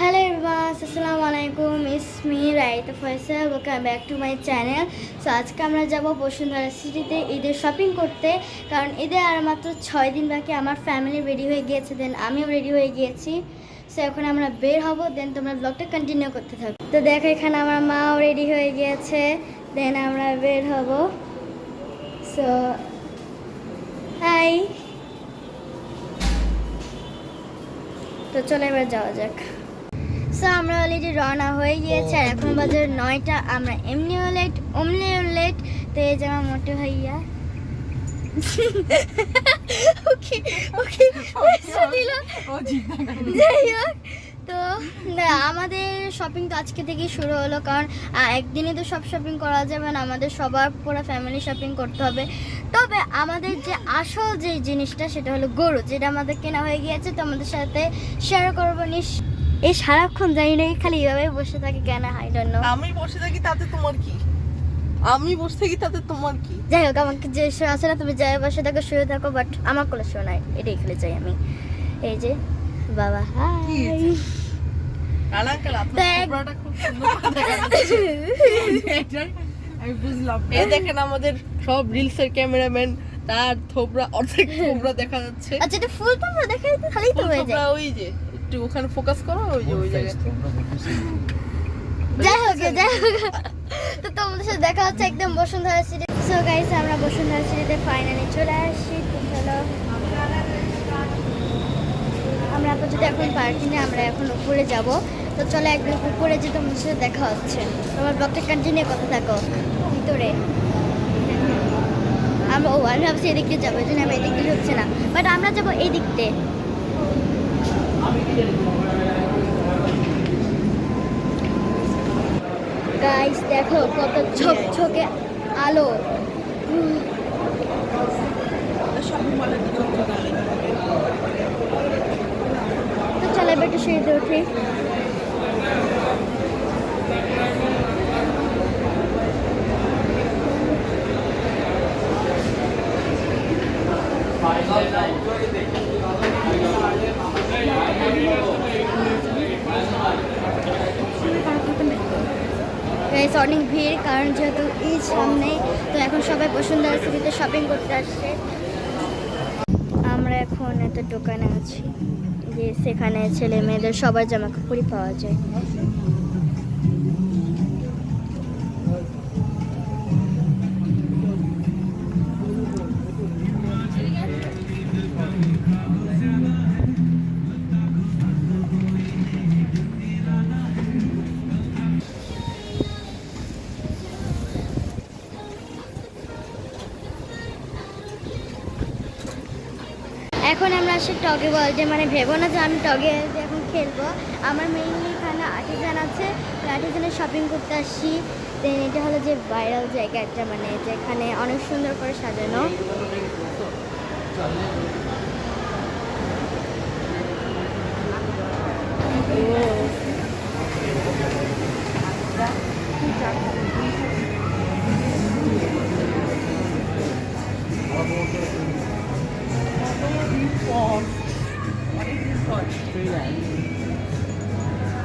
Hello everyone আসসালামু আলাইকুম is me Raita Faisal welcome back to my channel so আজকে আমরা যাব বসুন্ধরা সিটিতে ঈদের শপিং করতে। কারণ ঈদে আর মাত্র ছয় দিন বাকি আমার ফ্যামিলি রেডি হয়ে গিয়েছে দেন আমিও রেডি হয়ে গিয়েছি। সো এখন আমরা বের হব দেন তোমরা ব্লগটা কন্টিনিউ করতে থাকো। তো দেখো, এখানে আমার মাও রেডি হয়ে গিয়েছে দেন আমরা বের হব। সো হাই তো চলো এবার যাওয়া যাক। সো আমরা অলরেডি রওনা হয়ে গিয়েছে আর এখন বাজে নয়টা। আমরা এমনিও লেট অমনিও লেট তো এই যে আমার মোটু ভাইয়া। ওকে ওকে যাই হোক, তো আমাদের শপিং তো আজকে থেকেই শুরু হলো কারণ একদিনে তো সব শপিং করা যাবে না, আমাদের সবার পুরো ফ্যামিলি শপিং করতে হবে। তবে আমাদের যে আসল যে জিনিসটা, সেটা হলো গরু, যেটা আমাদের কেনা হয়ে গিয়েছে, তো আমাদের সাথে শেয়ার করব নিস এই সারাক্ষণ জানি না খালি এইভাবে বসে থাকে কেন? হাই ডোন্ট নো আমি বসে থাকি তাতে তোমার কি? আমি বসে থাকি তাতে তোমার কি? যাই হোক আমাকে যে শো আছে না তুমি যাই বসে থাকো শুয়ে থাকো বাট আমার কোনো শো নাই এটাই খেলে চাই আমি। এই যে বাবা হাই দেখ। দেখা যাচ্ছে। আমি বুঝলাম এই দেখেন আমাদের সব রিলস এর ক্যামেরাম্যান তার থোবড়া অর্ধেক থোবড়া দেখা যাচ্ছে। আচ্ছা এটা ফুল পাবো দেখাই তো খালি তো হয়ে যায়। ওই যে। একটু ওখানে ফোকাস করো ওই যে ওই জায়গায়। যাই হোক যাই হোক। তো তোমাদের সাথে দেখা হচ্ছে একদম বসুন্ধরা সিটি সো গাইস আমরা বসুন্ধরা সিটিতে ফাইনালি চলে আসছি। তো চলো। আমরা আপাতত এখন পার্কিংয়ে আমরা এখন উপরে যাব। তো চলো একদম উপরে যে তোমাদের সাথে দেখা হচ্ছে। তোমার ব্লগটা কন্টিনিউ কথা থাকো। ভিতরে। আমরা ও আমি ভাবছি এদিক দিয়ে যাব এই জন্য আমি এদিক দিয়ে হচ্ছে না। বাট আমরা যাব এই দিক দিয়ে গাইস দেখো কত ঝকঝকে আলো। তো চলে বেটে সেই উঠি গাইস অনেক ভিড় কারণ যেহেতু ঈদ সামনে, তো এখন সবাই বসুন্ধরা সিটিতে শপিং করতে আসছে। আমরা এখন একটা দোকানে আছি, যে সেখানে ছেলে মেয়েদের সবার জামা কাপড়ই পাওয়া যায়। এখন আমরা আসি টগে বল যে মানে ভেবো না যে আমি টগে যে এখন খেলব। আমার মেইনলি এখানে আর্টিজান আছে আর্টিজানে শপিং করতে আসছি দেন এটা হলো যে ভাইরাল জায়গাটা মানে যেখানে অনেক সুন্দর করে সাজানো। সব ফিফটি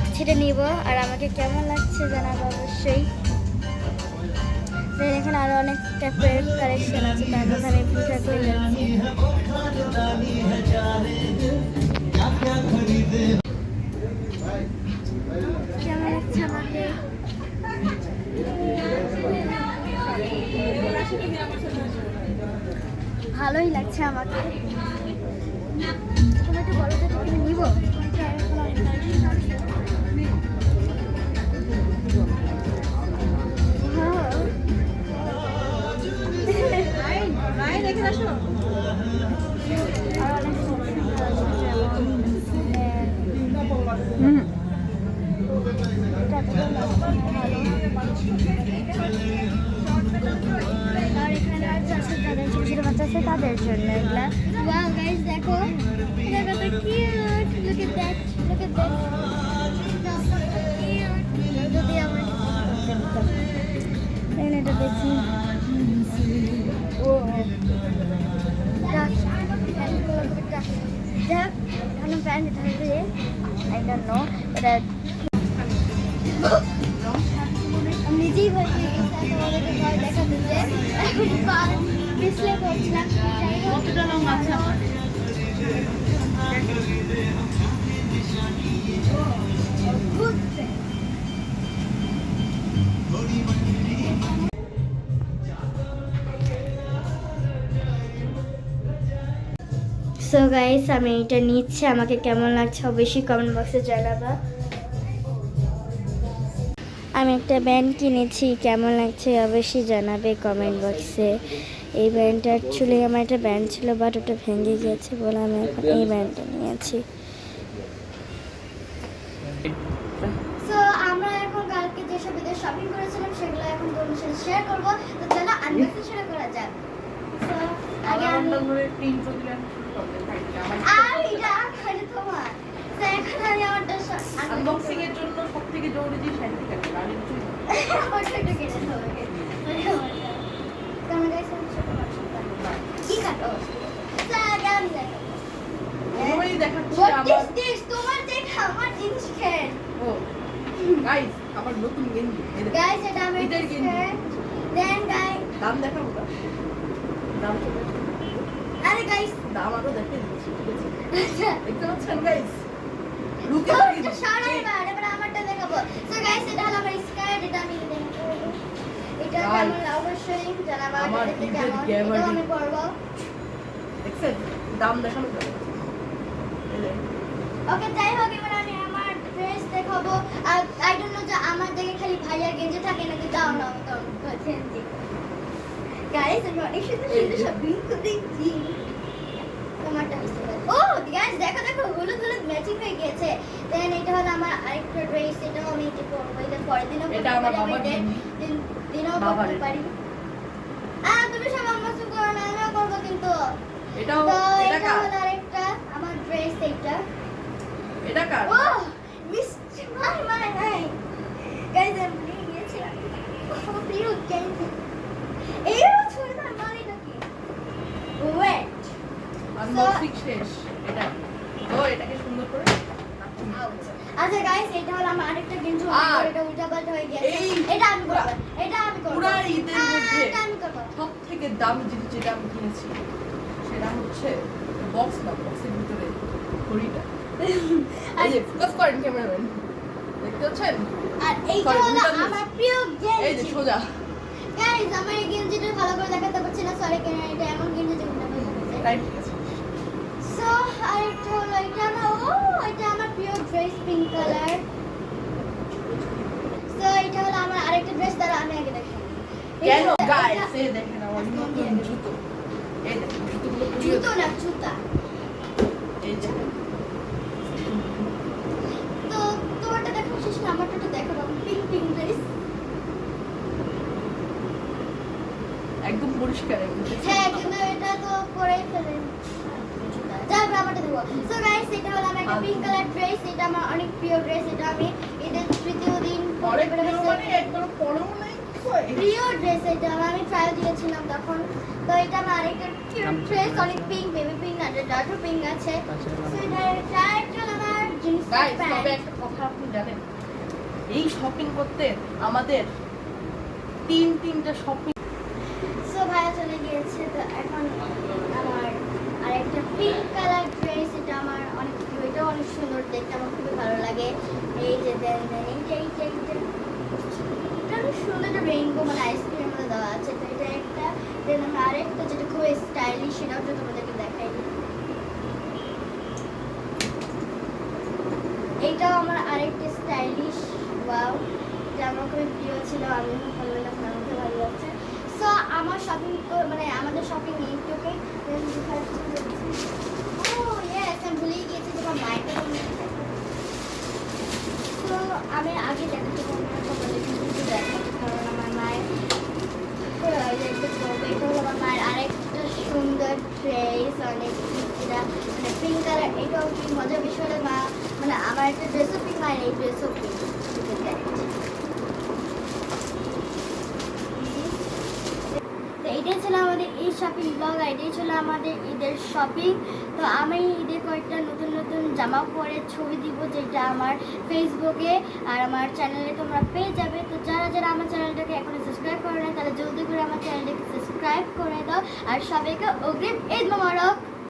ভাবছি এটা নিব, আর আমাকে কেমন লাগছে জানাব অবশ্যই। এখানে আরও অনেক ক্যাপের কালেকশন আছে, তার কেমন লাগছে আমাকে? ভালোই লাগছে আমাকে। তুমি একটু বলো তো এটা কি নিব হ্যাঁ দেখে আসো আর অনেক সুন্দর সুন্দর আছে যেমন, আহ, এতটা ভালো আর এখানে আর আছে নিজেই বলছি দেখা দিচ্ছে কতটা রং আছে সো গাইস আমি এটা নিচ্ছি। আমাকে কেমন লাগছে অবশ্যই কমেন্ট বক্সে জানাবা। আমি একটা ব্যান্ড কিনেছি, কেমন লাগছে অবশ্যই জানাবে কমেন্ট বক্সে এই ব্যান্ডটা অ্যাকচুয়ালি আমার একটা ব্যান্ড ছিল বাট ওটা ভেঙে গিয়েছে বলে আমি এখন এই ব্যান্ডটা নিয়েছি। শপিং করেছিলাম, সেগুলো এখন তোমার সাথে শেয়ার করব। তো চলো আনবক্সিং শুরু করা যাক। আগে আমি ধরে তিন চোদ্দ শুরু করতে পারি আমার আর এটা খালি তোমার। এখন আমি আমারটা আনবক্সিং এর জন্য সব জরুরি জিনিস হ্যান্ডি কাটে গাড়ির জন্য ওটা একটু কেটে দেবো তোমরা গাইস ছোট কি কাটো? তো আগে ওই দেখাচ্ছি What আবার তোমার দেখা আমার জিনিস খেয়ে ও গাইস আমার নতুন গেঞ্জি গাইস এটা আমি দেন গাই দাম দেখাবো দাম চলে দাম আরও দেখে দিচ্ছি ঠিক আছে? আচ্ছা। দেখতে পাচ্ছেন গাইস লুকে এটা সারা এবার এবার আমারটা দেখাবো। তো গাইস এটা হলো আমার স্কার্ট এটা আমি দেখাবো। এটা কেমন অবশ্যই জানাব আমার এটা দেখতে ঈদের কেমন? gabardine। এটাও আমি পরবো। দেখছেন? দাম দেখানো যাবে। না। এই দেখেন। ওকে যাই হোক এবার আমি আমার ড্রেস দেখাবো। আই ডোন্ট নো যে আমার দেখে খালি ভাইয়া গেঞ্জি থাকে নাকি তাও না তো গেঞ্জি গাইস আমি অনেক সুন্দর সুন্দর সব পিঙ্ক দেখছি তোমারটা ও গাইস দেখো দেখো হলুদ হলুদ ম্যাচিং হয়ে গিয়েছে। দেন এটা হলো আমার আরেকটা ড্রেস এটাও আমি এটা পরবো। এটা পরের দিনও এটা আমার আমি গেঞ্জি। দিন- দিনেও পরতে পারি। আহ তুমি সব আমার সুখ করো না আমিও করব কিন্তু। এটাও এটা হলো আরেকটা আমার ড্রেস এইটা। এটা কার? Mr. My, my, my. Guys, I'm playing it. Oh, প্রিয় গেঞ্জি এইরকম ছুঁয়ে তার মানেটা কি ওয়েট আনবক্সিং শেষ এটা। ও এটাকে সুন্দর করে আচ্ছা গাইস এটা হলো আমার আরেকটা গেঞ্জি আর এটা উল্টা পাল্টা হয়ে গেছে এটা আমি করব এটা আমি করব। পুরা ঈদের মধ্যে এটা আমি করব। সব থেকে দামি জিনিস যেটা আমি কিনেছি সেটা হচ্ছে বক্স না বক্সের ভিতরে ঘড়িটা। এই যে ফোকাস করেন ক্যামেরাম্যান দেখতে পাচ্ছেন? আর এইটা হলো আমার প্রিয় এই যে সোজা। গাইস আমার এই গেঞ্জিটা ভালো করে দেখাতে পারছি না সরি কেন এটা এমন গেঞ্জি যে উল্টা পাল্টা তাই ঠিক আছে। সো আরেকটা হলো এটা আমার ও এটা আমার প্রিয় ড্রেস পিঙ্ক কালার সো এটা হলো আমার আরেকটা ড্রেস দ্বারা আমি আগে দেখাই কেন? গাইস এই দেখেন আমার নতুন জুতো এই দেখেন জুতোগুলো জুতো না জুতা এই যে তো তোমারটা দেখানো শেষ না আমারটা একটু দেখো পিঙ্ক পিঙ্ক ড্রেস একদম পরিষ্কার হ্যাঁ কিন্তু এটা তো পরেই ফেলে। আমারটা দেবো। সো গাইস এটা হলো আমার একটা পিঙ্ক কালার ড্রেস এটা আমার অনেক প্রিয় ড্রেস এটা আমি ঈদের তৃতীয় দিন পরে প্রিয় মানে ড্রেস এটা আমি ট্রায়াল দিয়েছিলাম তখন। তো এটা আমার আরেকটা ড্রেস অনেক পিঙ্ক বেবি পিঙ্ক না ডার্ক পিঙ্ক আছে। So, এটা এটা একটা আমার জিন্স গাইস তবে একটা কথা আপনি জানেন এই শপিং করতে আমাদের তিন তিনটা শপিং সো ভাইয়া চলে গিয়েছে তো এখন আমার আরেকটা পিঙ্ক কালার ড্রেস এটা আমার অনেক প্রিয় এটা অনেক সুন্দর, দেখতে আমার খুবই ভালো লাগে। এই যে দেন দেন এইটা এইটা এইটা এটা অনেক সুন্দর একটা রেইনবো মানে আইসক্রিমের মধ্যে দেওয়া আছে, তো এটা একটা। দেন আমার আরেকটা যেটা খুব স্টাইলিশ সেটাও তো তোমাদেরকে দেখাই এইটাও আমার আরেকটা স্টাইলিশ এটা আমার খুবই প্রিয় ছিল, আমি ভালো লাগছে আমাকে ভালো লাগছে। আমার শপিং মানে আমাদের শপিং ও ইয়েস আমি ভুলেই মাইকটা তো আমি আগে দেখাতে কিন্তু কারণ আমার মায়ের এটা হলো আমার মায়ের আরেকটা সুন্দর ড্রেস অনেক মানে পিঙ্ক কালার এটাও বিষয় মা মানে আমার একটা ড্রেসও পিঙ্ক মায়ের এই ড্রেসও পিঙ্ক এটাই ছিল আমাদের এই শপিং ব্লগ আর এটাই ছিল আমাদের ঈদের শপিং তো আমি ঈদে কয়েকটা নতুন নতুন জামা পরে ছবি দিব, যেটা আমার ফেসবুকে আর আমার চ্যানেলে তোমরা পেয়ে যাবে। তো যারা যারা আমার চ্যানেলটাকে এখনও সাবস্ক্রাইব করে না তাহলে জলদি করে আমার চ্যানেলটাকে সাবস্ক্রাইব করে দাও। আর সবাইকে অগ্রিম ঈদ মোবারক!